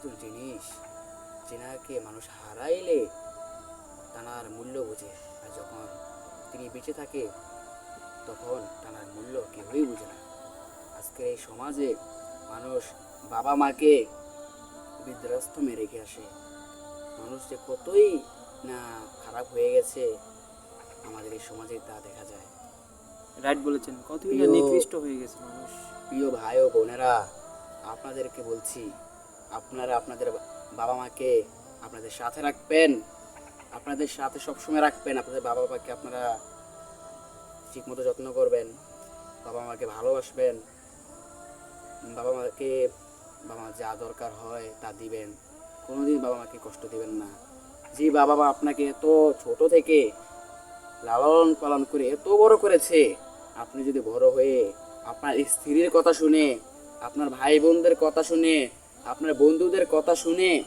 একজন জিনিস যেনাকে মানুষ হারাইলে তানার মূল্য বোঝে। আর যখন তিনি বেঁচে থাকে তখন তানার মূল্য কেউই বুঝে না। আজকের এই সমাজে মানুষ বাবা মাকে বৃদ্ধাশ্রমে রেখে আসে। মানুষ যে কতই না খারাপ হয়ে গেছে আমাদের এই সমাজে তা দেখা যায়। রাইট বলেছেন কতই না নিকৃষ্ট হয়ে গেছে মানুষ। প্রিয় ভাই ও বোনেরা আপনাদেরকে বলছি আপনারা আপনাদের বাবা মাকে আপনাদের সাথে রাখবেন, আপনাদের সাথে সবসময় রাখবেন, আপনাদের বাবা মাকে আপনারা ঠিকমতো যত্ন করবেন বাবা মাকে ভালোবাসবেন বাবা মাকে বাবা মা যা দরকার হয় তা দিবেন। কোনোদিন বাবা মাকে কষ্ট দিবেন না। যে বাবা মা আপনাকে এত ছোট থেকে লালন পালন করে এত বড় করেছে, আপনি যদি বড় হয়ে আপনার স্ত্রীর কথা শুনে, আপনার ভাই বোনদের কথা শুনে আপনার বন্ধুদের কথা শুনে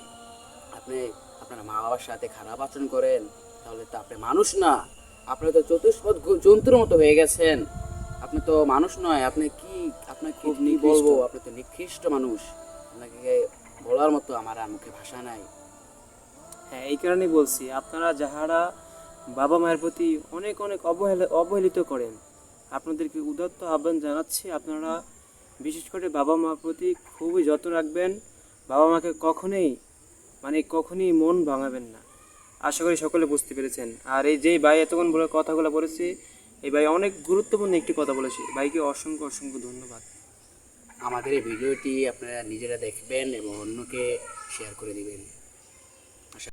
আপনি আপনার মা বাবার সাথে খারাপ আচরণ করেন তাহলে তো আপনি মানুষ না। আপনি তো চতুষ্পদ জন্তুর মতো হয়ে গেছেন। আপনি তো মানুষ নয় আপনি কি আপনাকে খুব। বলব? আপনি তো নিকৃষ্ট মানুষ। আপনাকে বলার মতো আমার আর মুখে ভাষা নাই। হ্যাঁ এই কারণেই বলছি আপনারা যাহারা বাবা মায়ের প্রতি অনেক অনেক অবহেলা অবহেলিত করেন আপনাদেরকে উদাত্ত আহ্বান জানাচ্ছি আপনারা বিশেষ করে বাবা মা প্রতি খুবই যত্ন রাখবেন। বাবা মাকে কখনোই মানে কখনই মন ভাঙাবেন না। আশা করি সকলে বুঝতে পেরেছেন। আর এই যেই ভাই এতক্ষণ বলে কথাগুলো বলেছে, এই ভাই অনেক গুরুত্বপূর্ণ একটি কথা বলেছে। ভাইকে অসংখ্য অসংখ্য ধন্যবাদ। আমাদের এই ভিডিওটি আপনারা নিজেরা দেখবেন এবং অন্যকে শেয়ার করে দিবেন।